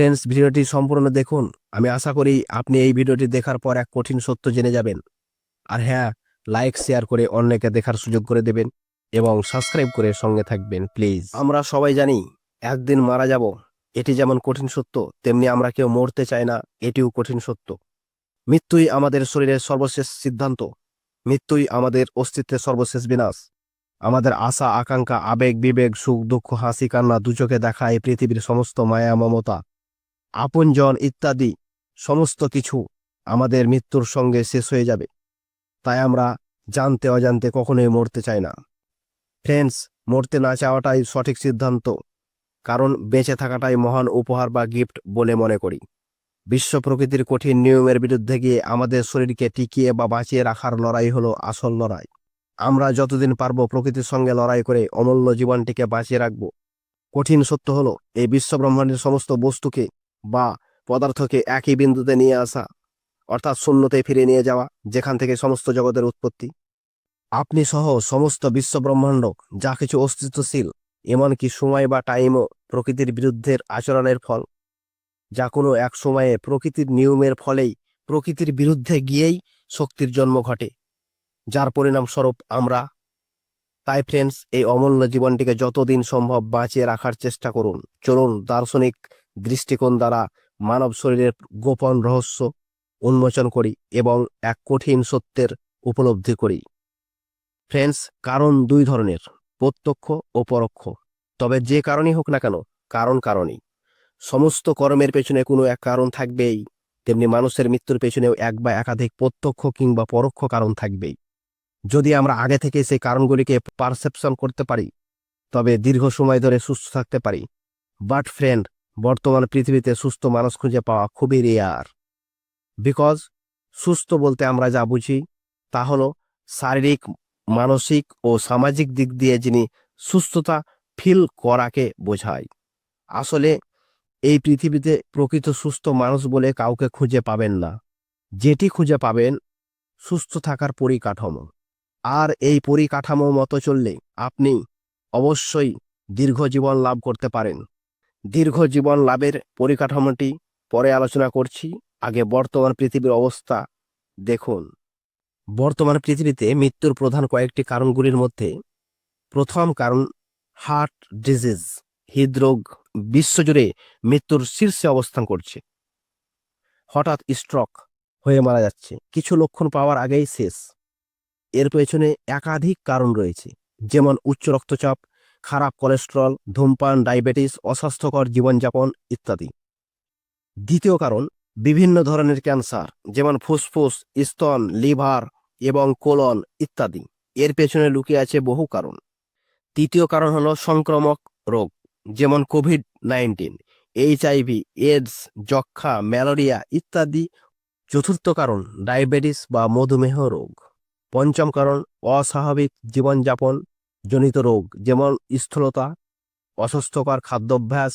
Friends ভিডিওটি সম্পূর্ণ দেখুন। আমি আশা করি আপনি এই ভিডিওটি দেখার পর এক কঠিন সত্য জেনে যাবেন। আর হ্যাঁ লাইক শেয়ার করে অন্যকে দেখার সুযোগ করে দেবেন এবং সাবস্ক্রাইব করে সঙ্গে থাকবেন প্লিজ আমরা সবাই জানি, একদিন মারা যাব। এটি যেমন কঠিন সত্য, তেমনি আমরা কেউ মরতে চাই না, এটিও কঠিন সত্য। মৃত্যুই আমাদের শরীরের সর্বশেষ সিদ্ধান্ত। মৃত্যুই আমাদের অস্তিত্বের সর্বশেষ বিনাশ। আমাদের আশা, আকাঙ্ক্ষা, আবেগ, বিবেক, সুখ, দুঃখ, হাসি, কান্না দুচোখে দেখা এই পৃথিবীর সমস্ত মায়া, মমতা। আপনজন ইত্যাদি সমস্ত কিছু আমাদের মৃত্যুর সঙ্গে শেষ হয়ে যাবে। তাই আমরা জানতে অজান্তে কখনোই মরতে চাই না। ফ্রেন্ডস মরতে না চাওয়াটাই সঠিক সিদ্ধান্ত। কারণ বেঁচে থাকাটাই মহান উপহার বা গিফট বলে মনে করি। বিশ্ব প্রকৃতির কঠিন নিয়মের বিরুদ্ধে গিয়ে আমাদের শরীরকে টিকিয়ে বা বাঁচিয়ে রাখার লড়াই হলো আসল লড়াই। আমরা যতদিন পারব প্রকৃতির সঙ্গে লড়াই করে অমূল্য জীবনটিকে বাঁচিয়ে রাখব। কঠিন সত্য হলো, এই বিশ্বব্রহ্মাণ্ডের সমস্ত বস্তুকে বা পদার্থকে একই বিন্দুতে নিয়ে আসা, অর্থাৎ শূন্যতে ফিরে নিয়ে যাওয়া, যেখান থেকে সমস্ত জগতের উৎপত্তি। আপনি সহ সমস্ত বিশ্বব্রহ্মাণ্ড যা কিছু অস্তিত্বশীল, এমনকি সময় বা টাইমও প্রকৃতির বিরুদ্ধের আচরণের ফল। যা কোনো এক সময়ে প্রকৃতির নিয়মের ফলেই প্রকৃতির বিরুদ্ধে গিয়েই শক্তির জন্ম ঘটে, যার পরিণামস্বরূপ আমরা। তাই ফ্রেন্ডস এই অমূল্য জীবনটিকে যতদিন সম্ভব বাঁচিয়ে রাখার চেষ্টা করুন। চলুন দার্শনিক দৃষ্টিকোণ দ্বারা মানব শরীরের গোপন রহস্য উন্মোচন করি এবং এক কঠিন সত্যের উপলব্ধি করি। ফ্রেন্ডস কারণ দুই ধরনের, প্রত্যক্ষ ও পরোক্ষ। তবে যে কারণই হোক না কেন, কারণ কারণই। সমস্ত কর্মের পেছনে কোনো এক কারণ থাকবেই, তেমনি মানুষের মৃত্যুর পেছনেও এক বা একাধিক প্রত্যক্ষ কিংবা পরোক্ষ কারণ থাকবেই। যদি আমরা আগে থেকে সেই কারণগুলিকে পারসেপশন করতে পারি, তবে দীর্ঘ সময় ধরে সুস্থ থাকতে পারি। বাট ফ্রেন্ড বর্তমান পৃথিবীতে সুস্থ মানুষ খুঁজে পাওয়া খুবই রেয়ার বিকজ সুস্থ বলতে আমরা যা বুঝি, তা হলো শারীরিক, মানসিক ও সামাজিক দিক দিয়ে যিনি সুস্থতা ফিল করাকে বোঝায়। আসলে এই পৃথিবীতে প্রকৃত সুস্থ মানুষ বলে কাউকে খুঁজে পাবেন না। যেটি খুঁজে পাবেন সুস্থ থাকার পরিকাঠামো। আর এই পরিকাঠামো মতো চললে আপনি অবশ্যই দীর্ঘ জীবন লাভ করতে পারেন। দীর্ঘ জীবন লাভের পরিকাঠামোটি পরে আলোচনা করছি। আগে বর্তমান পৃথিবীর অবস্থা দেখুন। বর্তমান পৃথিবীতে মৃত্যুর প্রধান কয়েকটি কারণগুলির মধ্যে প্রথম কারণ হার্ট ডিজিজ, হৃদরোগ, বিশ্বজুড়ে মৃত্যুর শীর্ষে অবস্থান করছে। হঠাৎ স্ট্রক হয়ে মারা যাচ্ছে। কিছু লক্ষণ পাওয়ার আগেই শেষ। এর পেছনে একাধিক কারণ রয়েছে। যেমন উচ্চ রক্তচাপ খারাপ কোলেস্টেরল, ধূমপান, ডায়াবেটিস, অস্বাস্থ্যকর জীবনযাপন ইত্যাদি। দ্বিতীয় কারণ, বিভিন্ন ধরনের ক্যান্সার, যেমন ফুসফুস, স্তন, লিভার এবং কোলন ইত্যাদি। এর পেছনে লুকিয়ে আছে বহু কারণ। তৃতীয় কারণ হলো সংক্রামক রোগ, যেমন কোভিড নাইন্টিন এইচআইভি এডস যক্ষা ম্যালেরিয়া ইত্যাদি। চতুর্থ কারণ, ডায়াবেটিস বা মধুমেহ রোগ। পঞ্চম কারণ, অস্বাভাবিক জীবনযাপন জনিত রোগ, যেমন স্থূলতা, অস্বাস্থ্যকর খাদ্যাভ্যাস,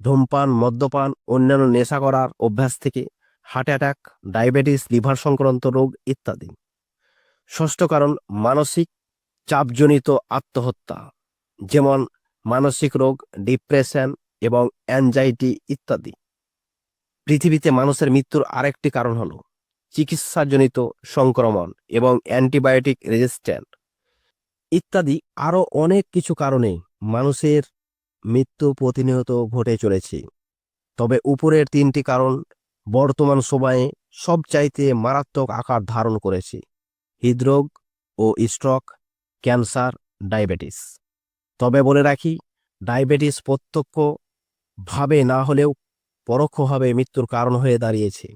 ধূমপান, মদ্যপান, অন্যান্য নেশা করার অভ্যাস থেকে হার্ট অ্যাটাক ডায়াবেটিস লিভার সংক্রান্ত রোগ ইত্যাদি। ষষ্ঠ কারণ, মানসিক চাপজনিত আত্মহত্যা, যেমন মানসিক রোগ ডিপ্রেশন এবং অ্যাংজাইটি ইত্যাদি। পৃথিবীতে মানুষের মৃত্যুর আরেকটি কারণ হল, চিকিৎসাজনিত সংক্রমণ এবং অ্যান্টিবায়োটিক রেজিস্ট্যান্ট ইত্যাদি আরও অনেক কিছু কারণে মানুষের মৃত্যু প্রতিনিয়ত ঘটে চলেছে। তবে উপরের তিনটি কারণ বর্তমান সময়ে সবচাইতে মারাত্মক আকার ধারণ করেছে। হৃদরোগ ও স্ট্রোক, ক্যান্সার, ডায়াবেটিস। তবে বলে রাখি, ডায়াবেটিস প্রত্যক্ষভাবে না হলেও পরোক্ষভাবে মৃত্যুর কারণ হয়ে দাঁড়িয়েছে।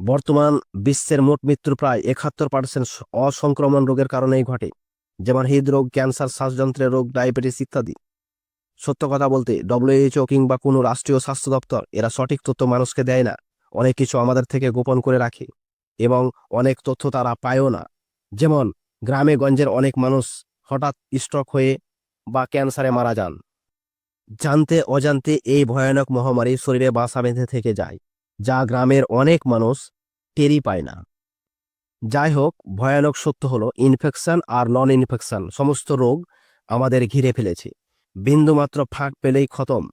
বর্তমান বিশ্বের মোট মৃত্যুর প্রায় একাত্তর পার্সেন্ট অসংক্রমণ রোগের কারণেই ঘটে। যেমন হৃদরোগ, ক্যান্সার শ্বাসযন্ত্রের রোগ, ডায়াবেটিস ইত্যাদি। সত্য কথা বলতে, ডব্লিউএইচও কিংবা কোনো রাষ্ট্রীয় স্বাস্থ্য দপ্তর এরা সঠিক তথ্য মানুষকে দেয় না। অনেক কিছু আমাদের থেকে গোপন করে রাখে এবং অনেক তথ্য তারা পায়ও না। যেমন, গ্রামে গঞ্জের অনেক মানুষ হঠাৎ স্ট্রোক হয়ে বা ক্যান্সারে মারা যান। জানতে অজান্তে এই ভয়ানক মহামারী শরীরে বাসা বেঁধে থেকে যায়, যা গ্রামের অনেক মানুষ টেরই পায় না। যাই হোক ভয়ানক সত্য হলো ইনফেকশন আর নন ইনফেকশন সমস্ত রোগ আমাদের ঘিরে ফেলেছে। বিন্দুমাত্র ফাঁক পেলেই খতম।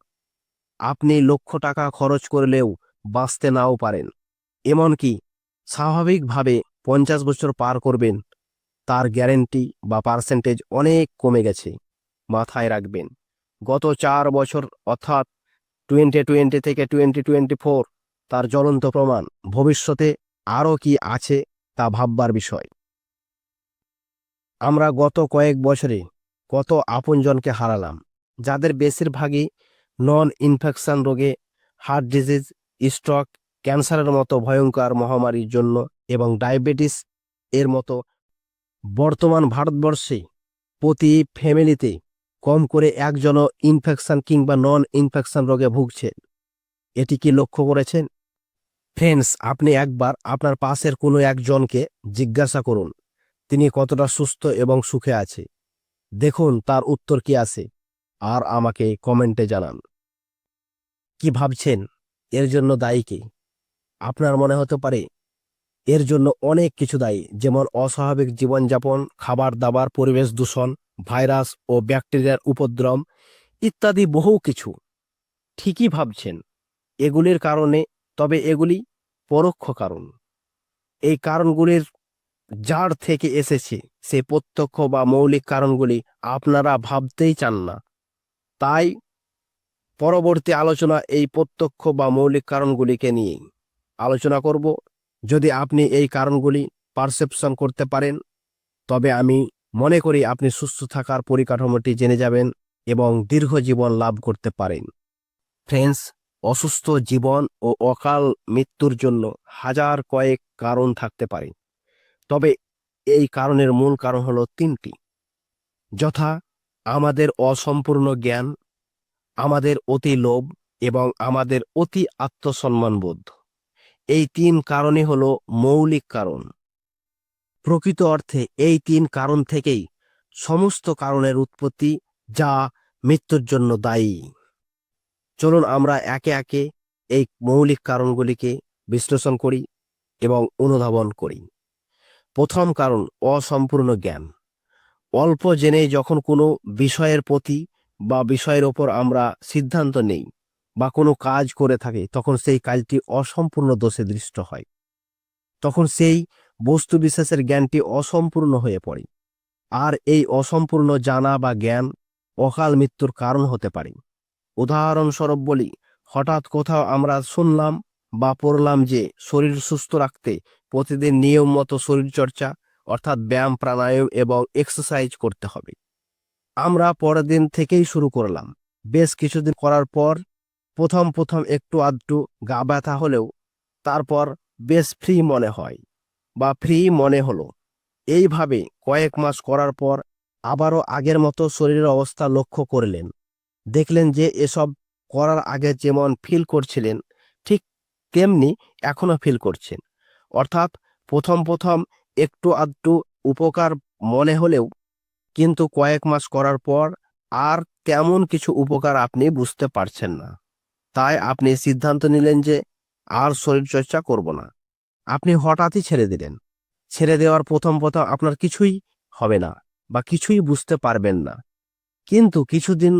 আপনি লক্ষ টাকা খরচ করলেও বাঁচতে নাও পারেন। এমনকি স্বাভাবিকভাবে পঞ্চাশ বছর পার করবেন, তার গ্যারেন্টি বা পার্সেন্টেজ অনেক কমে গেছে, মাথায় রাখবেন। গত চার বছর, অর্থাৎ টোয়েন্টি টোয়েন্টি থেকে টোয়েন্টি টোয়েন্টি ফোর তার জ্বলন্ত প্রমাণ ভবিষ্যতে আরও কি আছে তা ভাববার বিষয়। আমরা গত কয়েক বছরে কত আপনজনকে হারালাম, যাদের বেশিরভাগই নন ইনফেকশন রোগে হার্ট ডিজিজ স্ট্রোক ক্যান্সারের মতো ভয়ঙ্কর মহামারীর জন্য এবং ডায়াবেটিস এর মতো বর্তমান ভারতবর্ষে প্রতি ফ্যামিলিতে কম করে একজনও ইনফেকশন কিংবা নন ইনফেকশন রোগে ভুগছে। এটি কি লক্ষ্য করেছেন? ফ্রেন্ডস আপনি একবার আপনার পাশের কোনো একজনকে জিজ্ঞাসা করুন, তিনি কতটা সুস্থ এবং সুখে আছে। দেখুন তার উত্তর কি আছে, আর আমাকে কমেন্টে জানান। কি ভাবছেন? এর জন্য দায়ী কে? আপনার মনে হতে পারে, এর জন্য অনেক কিছু দায়ী, যেমন অস্বাভাবিক জীবনযাপন, খাবার দাবার, পরিবেশ দূষণ, ভাইরাস ও ব্যাকটেরিয়ার উপদ্রব ইত্যাদি বহু কিছু। ঠিকই ভাবছেন। এগুলির কারণে তবে এগুলি পরোক্ষ কারণ। এই কারণগুলির যার থেকে এসেছে। সে প্রত্যক্ষ বা মৌলিক কারণগুলি আপনারা ভাবতেই চান না। তাই পরবর্তী আলোচনা এই প্রত্যক্ষ বা মৌলিক কারণগুলিকে নিয়েই আলোচনা করব। যদি আপনি এই কারণগুলি পারসেপশন করতে পারেন, তবে আমি মনে করি আপনি সুস্থ থাকার পরিকাঠামোটি জেনে যাবেন এবং দীর্ঘ জীবন লাভ করতে পারেন। ফ্রেন্ডস অসুস্থ জীবন ও অকাল মৃত্যুর জন্য হাজার কয়েক কারণ থাকতে পারে। তবে এই কারণের মূল কারণ হলো তিনটি। যথা আমাদের অসম্পূর্ণ জ্ঞান, আমাদের অতি লোভ এবং আমাদের অতি আত্মসম্মানবোধ। এই তিন কারণই হলো মৌলিক কারণ। প্রকৃত অর্থে এই তিন কারণ থেকেই সমস্ত কারণের উৎপত্তি যা মৃত্যুর জন্য দায়ী। চলুন আমরা একে একে এই মৌলিক কারণগুলিকে বিশ্লেষণ করি এবং অনুধাবন করি। প্রথম কারণ, অসম্পূর্ণ জ্ঞান। অল্প জেনে যখন কোনো বিষয়ের প্রতি বা বিষয়ের ওপর আমরা সিদ্ধান্ত নেই বা কোনো কাজ করে থাকি, তখন সেই কাজটি অসম্পূর্ণ দোষে দৃষ্ট হয়। তখন সেই বস্তু বিশেষের জ্ঞানটি অসম্পূর্ণ হয়ে পড়ে। আর এই অসম্পূর্ণ জানা বা জ্ঞান অকাল মৃত্যুর কারণ হতে পারে। উদাহরণস্বরূপ বলি, হঠাৎ কোথাও আমরা শুনলাম বা পড়লাম যে শরীর সুস্থ রাখতে প্রতিদিন নিয়ম মতো শরীরচর্চা অর্থাৎ ব্যায়াম, প্রাণায়াম এবং এক্সারসাইজ করতে হবে। আমরা পরের দিন থেকেই শুরু করলাম। বেশ কিছুদিন করার পর প্রথম প্রথম একটু আধটু গা ব্যথা হলেও তারপর বেশ ফ্রি মনে হয় বা ফ্রি মনে হলো। এইভাবে কয়েক মাস করার পর আবারও আগের মতো শরীরের অবস্থা লক্ষ্য করলেন। দেখলেন যে এসব করার আগে যেমন ফিল করছিলেন, ঠিক তেমনি এখনও ফিল করছেন। অর্থাৎ প্রথম প্রথম একটু আধটু উপকার মনে হলেও কিন্তু কয়েক মাস করার পর আর তেমন কিছু উপকার আপনি বুঝতে পারছেন না। তাই আপনি সিদ্ধান্ত নিলেন যে আর শরীরচর্চা করব না। আপনি হঠাৎই ছেড়ে দিলেন। ছেড়ে দেওয়ার প্রথম প্রথম আপনার কিছুই হবে না বা কিছুই বুঝতে পারবেন না। কিন্তু কিছুদিন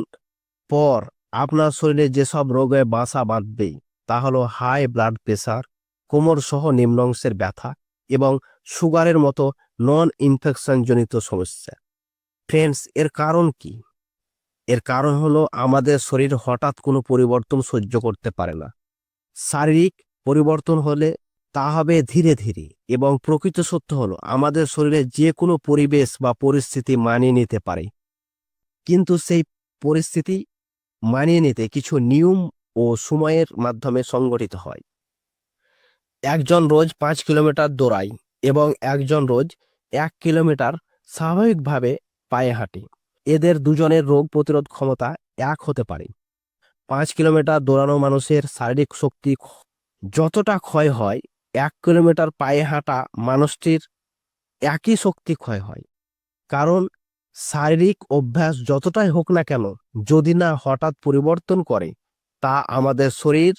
পর আপনার শরীরে যেসব রোগে বাসা বাঁধবে, তা হলো হাই ব্লাড প্রেশার কোমর সহ নিম্নাংশের ব্যথা এবং সুগারের মতো নন ইনফেকশনজনিত সমস্যা। ফ্রেন্ডস, এর কারণ কি? এর কারণ হলো আমাদের শরীর হঠাৎ কোনো পরিবর্তন সহ্য করতে পারে না। শারীরিক পরিবর্তন হলে তা হবে ধীরে ধীরে এবং প্রকৃত সত্য হলো আমাদের শরীরে যে কোনো পরিবেশ বা পরিস্থিতি মানিয়ে নিতে পারে। কিন্তু সেই পরিস্থিতি মানিয়ে নিতে কিছু নিয়ম ও সময়ের মাধ্যমে সংগঠিত হয়। একজন রোজ পাঁচ কিলোমিটার দৌড়ায় এবং একজন রোজ এক কিলোমিটার স্বাভাবিকভাবে পায়ে হাঁটে। এদের দুজনের রোগ প্রতিরোধ ক্ষমতা এক হতে পারে। পাঁচ কিলোমিটার দৌড়ানো মানুষের শারীরিক শক্তি যতটা ক্ষয় হয়, এক কিলোমিটার পায়ে হাঁটা মানুষটির একই শক্তি ক্ষয় হয়। কারণ শারীরিক অভ্যাস যতটাই হোক না কেন, যদি না হঠাৎ পরিবর্তন করে, তা আমাদের শরীর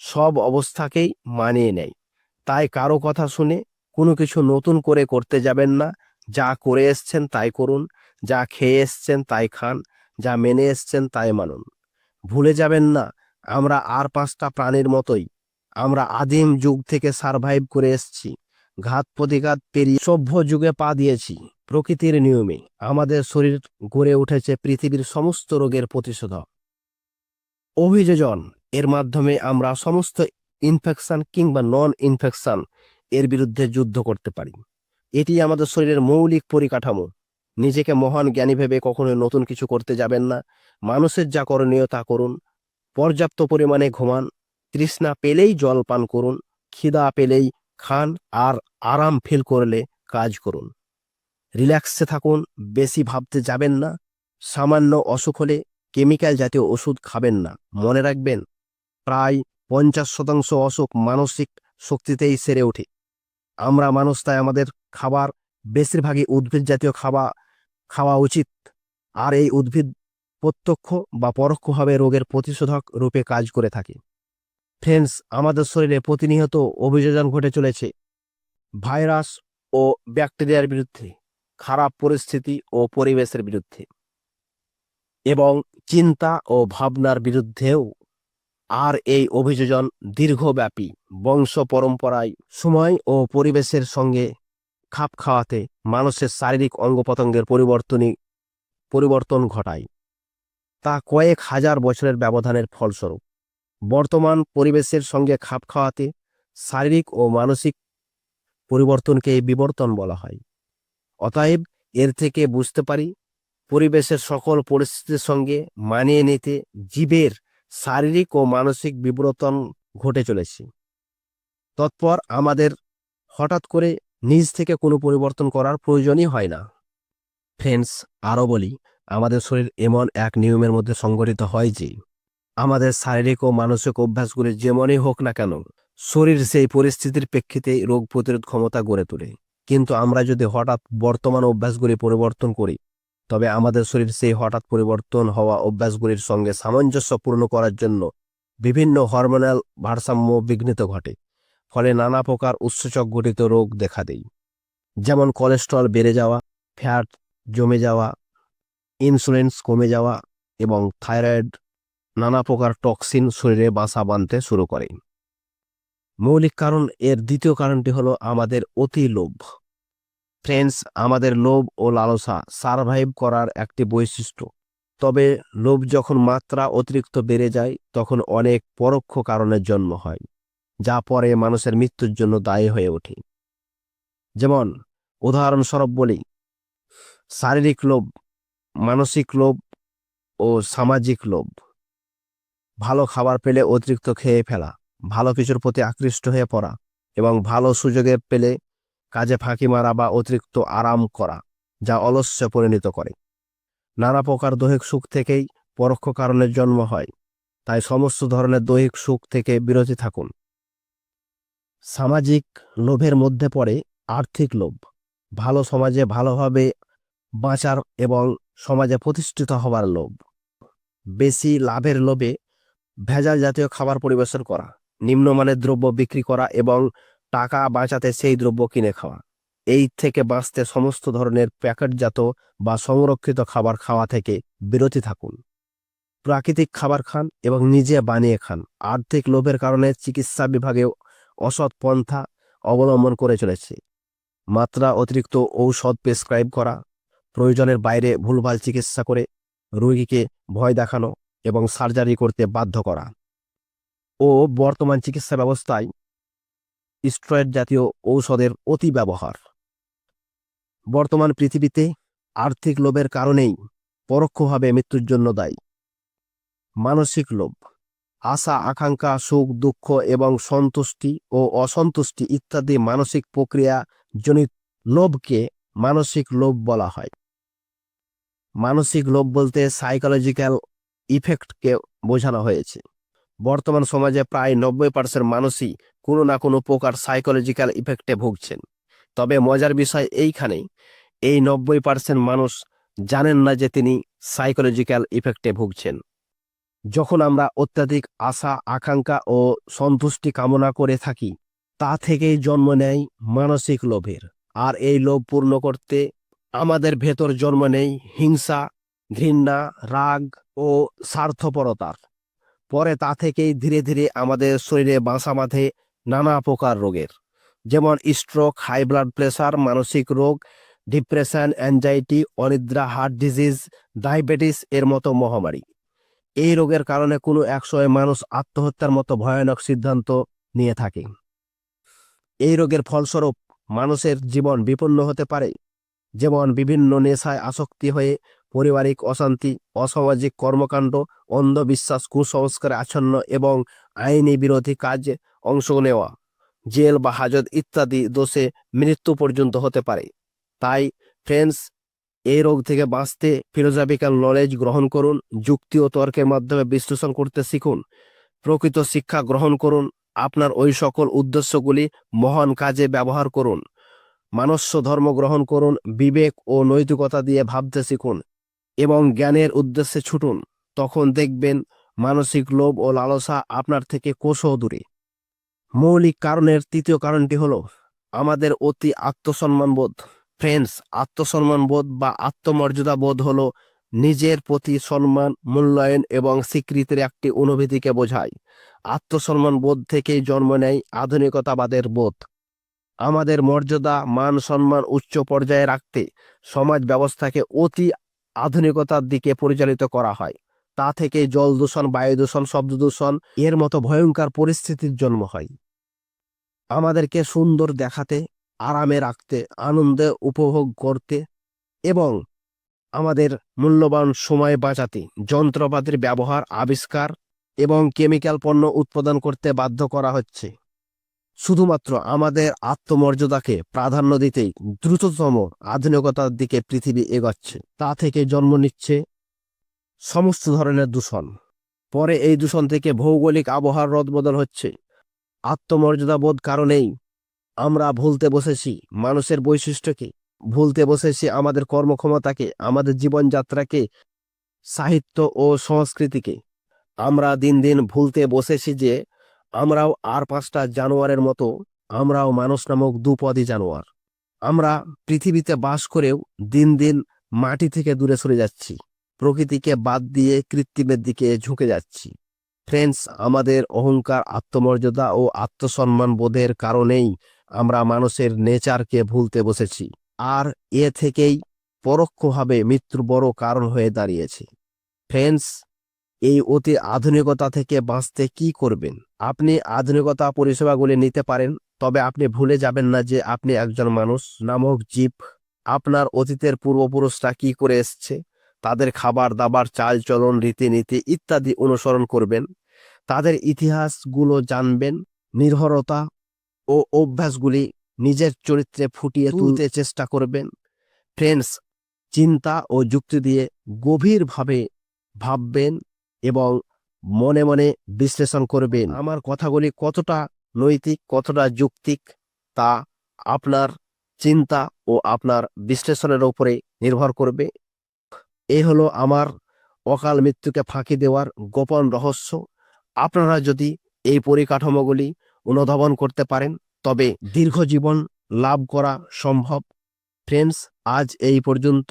সব অবস্থাকেই মানিয়ে নেয়। তাই কারও কথা শুনে কোনো কিছু নতুন করে করতে যাবেন না। যা করে এসছেন তাই করুন, যা খেয়ে এসছেন তাই খান, যা মেনে এসছেন তাই মানুন। ভুলে যাবেন না, আমরা আর পাঁচটা প্রাণীর মতোই, আমরা আদিম যুগ থেকে সারভাইভ করে এসেছি ঘাত প্রতিঘাত পেরিয়ে সভ্য যুগে পা দিয়েছি। প্রকৃতির নিয়মে আমাদের শরীর গড়ে উঠেছে পৃথিবীর সমস্ত রোগের প্রতিষেধক অভিযোজন, এর মাধ্যমে আমরা সমস্ত ইনফেকশন কিংবা নন ইনফেকশন এর বিরুদ্ধে যুদ্ধ করতে পারি। এটি আমাদের শরীরের মৌলিক পরিকাঠামো। নিজেকে মহান জ্ঞানী ভেবে কখনোই নতুন কিছু করতে যাবেন না। মানুষের যা করণীয় তা করুন। পর্যাপ্ত পরিমাণে ঘুমান। তৃষ্ণা পেলেই জল পান করুন। খিদা পেলেই খান আর আরাম ফিল করলে কাজ করুন। রিল্যাক্সে থাকুন, বেশি ভাবতে যাবেন না, সামান্য অসুখ হলে কেমিক্যাল জাতীয় ওষুধ খাবেন না। মনে রাখবেন, প্রায় পঞ্চাশ শতাংশ অসুখ মানসিক শক্তিতেই সেরে ওঠে। আমরা মানুষ, তাই আমাদের খাবার, বেশিরভাগই উদ্ভিদ জাতীয় খাবার খাওয়া উচিত। আর এই উদ্ভিদ প্রত্যক্ষ বা পরোক্ষভাবে রোগের প্রতিষেধক রূপে কাজ করে থাকে। ফ্রেন্ডস, আমাদের শরীরে প্রতিনিয়ত অভিযোজন ঘটে চলেছে। ভাইরাস ও ব্যাকটেরিয়ার বিরুদ্ধে। খারাপ পরিস্থিতি ও পরিবেশের বিরুদ্ধে। এবং চিন্তা ও ভাবনার বিরুদ্ধেও আর এই অভিযোজন দীর্ঘব্যাপী বংশ পরম্পরায় সময় ও পরিবেশের সঙ্গে খাপ খাওয়াতে মানুষের শারীরিক অঙ্গ প্রত্যঙ্গের পরিবর্তনই পরিবর্তন ঘটায়। তা কয়েক হাজার বছরের ব্যবধানের ফলস্বরূপ। বর্তমান পরিবেশের সঙ্গে খাপ খাওয়াতে শারীরিক ও মানসিক পরিবর্তনকে বিবর্তন বলা হয়। অতএব এর থেকে বুঝতে পারি, পরিবেশের সকল পরিস্থিতির সঙ্গে মানিয়ে নিতে জীবের শারীরিক ও মানসিক বিবর্তন ঘটে চলেছে। তৎপর আমাদের হঠাৎ করে নিজ থেকে কোনো পরিবর্তন করার প্রয়োজনই হয় না। ফ্রেন্ডস, আরও বলি, আমাদের শরীর এমন এক নিয়মের মধ্যে সংগঠিত হয় যে, আমাদের শারীরিক ও মানসিক অভ্যাসগুলি যেমনই হোক না কেন, শরীর সেই পরিস্থিতির প্রেক্ষিতে রোগ প্রতিরোধ ক্ষমতা গড়ে তোলে। কিন্তু আমরা যদি হঠাৎ বর্তমান অভ্যাসগুলি পরিবর্তন করি, তবে আমাদের শরীর সেই হঠাৎ পরিবর্তন হওয়া অভ্যাসগুলির সঙ্গে সামঞ্জস্যপূর্ণ করার জন্য বিভিন্ন হরমোনাল ভারসাম্য বিঘ্নিত ঘটে, ফলে নানা প্রকার উৎসেচক ঘটিত রোগ দেখা দেয়। যেমন কোলেস্ট্রল বেড়ে যাওয়া, ফ্যাট জমে যাওয়া ইনসুলিনস কমে যাওয়া এবং থাইরয়েড নানা প্রকার টক্সিন শরীরে বাসা বাঁধতে শুরু করে। মৌলিক কারণ এর দ্বিতীয় কারণটি হলো আমাদের অতি লোভ। ফ্রেন্ডস আমাদের লোভ ও লালসা সারভাইভ করার একটি বৈশিষ্ট্য। তবে লোভ যখন মাত্রা অতিরিক্ত বেড়ে যায়, তখন অনেক পরোক্ষ কারণের জন্ম হয়, যা পরে মানুষের মৃত্যুর জন্য দায়ী হয়ে ওঠে। যেমন, উদাহরণস্বরূপ বলি, শারীরিক লোভ, মানসিক লোভ ও সামাজিক লোভ। ভালো খাবার পেলে অতিরিক্ত খেয়ে ফেলা। ভালো কিছুর প্রতি আকৃষ্ট হয়ে পড়া এবং ভালো সুযোগে পেলে কাজে ফাঁকি মারা বা অতিরিক্ত আরাম করা, যা অলস্যে পরিণত করে। নানা প্রকার দৈহিক সুখ থেকেই পরোক্ষ কারণের জন্ম হয়, তাই সমস্ত ধরনের দৈহিক সুখ থেকে বিরতি থাকুন। সামাজিক লোভের মধ্যে পড়ে আর্থিক লোভ, ভালো সমাজে ভালোভাবে বাঁচার এবং সমাজে প্রতিষ্ঠিত হবার লোভ। বেশি লাভের লোভে ভেজাল জাতীয় খাবার পরিবেশন করা নিম্নমানের দ্রব্য বিক্রি করা এবং টাকা বাঁচাতে সেই দ্রব্য কিনে খাওয়া। এই থেকে বাঁচতে সমস্ত ধরনের প্যাকেটজাত বা সংরক্ষিত খাবার খাওয়া থেকে বিরতি থাকুন। প্রাকৃতিক খাবার খান এবং নিজে বানিয়ে খান। আর্থিক লোভের কারণে চিকিৎসা বিভাগেও অসৎ পন্থা অবলম্বন করে চলেছে। মাত্রা অতিরিক্ত ঔষধ প্রেসক্রাইব করা, প্রয়োজনের বাইরে ভুলভাল চিকিৎসা করে রোগীকে ভয় দেখানো এবং সার্জারি করতে বাধ্য করা। ও বর্তমান চিকিৎসা ব্যবস্থায় স্টেরয়েড জাতীয় ঔষধের অতি ব্যবহার। বর্তমান পৃথিবীতে আর্থিক লোভের কারণেই পরোক্ষভাবে মৃত্যুর জন্য দায়ী। মানসিক লোভ, আশা, আকাঙ্ক্ষা, সুখ, দুঃখ এবং সন্তুষ্টি ও অসন্তুষ্টি ইত্যাদি মানসিক প্রক্রিয়া জনিত লোভকে মানসিক লোভ বলা হয়। মানসিক লোভ বলতে সাইকোলজিক্যাল ইফেক্টকে বোঝানো হয়েছে। বর্তমান সমাজে প্রায় নব্বই পার্সেন্ট মানুষই কোনো না কোনো প্রকার সাইকোলজিক্যাল ইফেক্টে ভুগছেন। তবে মজার বিষয় এইখানেই এই নব্বই পার্সেন্ট মানুষ জানেন না যে তিনি সাইকোলজিক্যাল ইফেক্টে ভুগছেন। যখন আমরা অত্যাধিক আশা, আকাঙ্ক্ষা ও সন্তুষ্টি কামনা করে থাকি, তা থেকেই জন্ম নেয় মানসিক লোভের। আর এই লোভ পূর্ণ করতে আমাদের ভেতর জন্ম নেই হিংসা, ঘৃণা, রাগ ও স্বার্থপরতার। পরে তা থেকেই ধীরে ধীরে আমাদের শরীরে বাসা বাঁধে নানা প্রকার রোগের। যেমন স্ট্রোক হাই ব্লাড প্রেশার মানসিক রোগ ডিপ্রেশন অ্যাংজাইটি অনিদ্রা হার্ট ডিজিজ ডায়াবেটিস এর মতো মহামারী। এই রোগের কারণে কোনো এক সময় মানুষ আত্মহত্যার মতো ভয়ানক সিদ্ধান্ত নিয়ে থাকে। এই রোগের ফলস্বরূপ মানুষের জীবন বিপন্ন হতে পারে। যেমন বিভিন্ন নেশায় আসক্তি হয়ে পারিবারিক অশান্তি, অসামাজিক কর্মকাণ্ড, অন্ধবিশ্বাস, কুসংস্কারে আচ্ছন্ন এবং আইনি বিরোধী কাজে অংশ নেওয়া, জেল বা হাজত ইত্যাদি দোষে মৃত্যু পর্যন্ত হতে পারে। তাই ফ্রেন্ডস, এই রোগ থেকে বাঁচতে ফিলোজফিক্যাল নলেজ গ্রহণ করুন, যুক্তি ও তর্কের মাধ্যমে বিশ্লেষণ করতে শিখুন, প্রকৃত শিক্ষা গ্রহণ করুন, আপনার ওই সকল উদ্দেশ্যগুলি মহান কাজে ব্যবহার করুন মানস্য ধর্ম গ্রহণ করুন, বিবেক ও নৈতিকতা দিয়ে ভাবতে শিখুন। এবং জ্ঞানের উদ্দেশ্যে ছুটুন, তখন দেখবেন মানসিক লোভ ও লালসা আপনার থেকে কোষও দূরে। মৌলিক কারণের তৃতীয় কারণটি হল, আমাদের অতি আত্মসম্মানবোধ। ফ্রেন্ডস আত্মসম্মানবোধ বা আত্মমর্যাদা বোধ হল নিজের প্রতি সম্মান, মূল্যায়ন এবং স্বীকৃতির একটি অনুভূতিকে বোঝায়। আত্মসম্মান বোধ থেকেই জন্ম নেয় আধুনিকতাবাদের বোধ। আমাদের মর্যাদা, মান, সম্মান উচ্চ পর্যায়ে রাখতে সমাজ ব্যবস্থাকে অতি আধুনিকতার দিকে পরিচালিত করা হয়। তা থেকে জল দূষণ, বায়ু দূষণ, শব্দ দূষণ, এর মতো ভয়ঙ্কর পরিস্থিতির জন্ম হয়। আমাদেরকে সুন্দর দেখাতে, আরামে রাখতে, আনন্দে উপভোগ করতে এবং আমাদের মূল্যবান সময় বাঁচাতে, যন্ত্রপাতির ব্যবহার, আবিষ্কার এবং কেমিক্যাল পণ্য উৎপাদন করতে বাধ্য করা হচ্ছে। শুধুমাত্র আমাদের আত্মমর্যাদাকে প্রাধান্য দিতেই দ্রুততম আধুনিকতার দিকে পৃথিবী এগোচ্ছে। তা থেকে জন্ম নিচ্ছে সমস্ত ধরনের দূষণ। পরে এই দূষণ থেকে ভৌগোলিক আবহাওয়ার রদবদল হচ্ছে। আত্মমর্যাদা বোধ কারণেই আমরা ভুলতে বসেছি মানুষের বৈশিষ্ট্যকে, ভুলতে বসেছি আমাদের কর্মক্ষমতাকে, আমাদের জীবনযাত্রাকে, সাহিত্য ও সংস্কৃতিকে। আমরা দিন দিন ভুলতে বসেছি যে আমরাও আর পাঁচটা জানোয়ারের মতো, আমরাও মানুষ নামক দুপদী জানোয়ার। আমরা পৃথিবীতে বাস করেও দিন দিন মাটি থেকে দূরে সরে যাচ্ছি। প্রকৃতিকে বাদ দিয়ে কৃত্রিমের দিকে ঝুঁকে যাচ্ছি। ফ্রেন্ডস আমাদের অহংকার, আত্মমর্যাদা ও আত্মসম্মান বোধের কারণেই আমরা মানুষের নেচারকে ভুলতে বসেছি। আর এ থেকেই পরোক্ষভাবে মৃত্যুর বড় কারণ হয়ে দাঁড়িয়েছে। ফ্রেন্ডস এই অতি আধুনিকতা থেকে বাঁচতে কি করবেন? আপনি আধুনিকতা পরিষেবাগুলি নিতে পারেন তবে আপনি ভুলে যাবেন না যে আপনি একজন মানুষ নামক জীব। আপনার অতীতের পূর্বপুরুষরা কি করে এসছে? তাদের খাবার দাবার চাল চলন রীতিনীতি ইত্যাদি অনুসরণ করবেন। তাদের ইতিহাসগুলো জানবেন নির্ভরতা ও অভ্যাসগুলি নিজের চরিত্রে ফুটিয়ে তুলতে চেষ্টা করবেন। ফ্রেন্ডস চিন্তা ও যুক্তি দিয়ে গভীরভাবে ভাববেন এবং মনে মনে বিশ্লেষণ করবেন আমার কথাগুলি কতটা নৈতিক, কতটা যুক্তিক তা আপনার চিন্তা ও আপনার বিশ্লেষণের উপরে নির্ভর করবে। এই হলো আমার অকাল মৃত্যুকে ফাঁকি দেওয়ার গোপন রহস্য। আপনারা যদি এই পরিকাঠামোগুলি অনুধাবন করতে পারেন, তবে দীর্ঘ জীবন লাভ করা সম্ভব। ফ্রেন্ডস, আজ এই পর্যন্ত।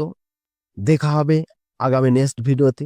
দেখা হবে আগামী নেক্সট ভিডিওতে।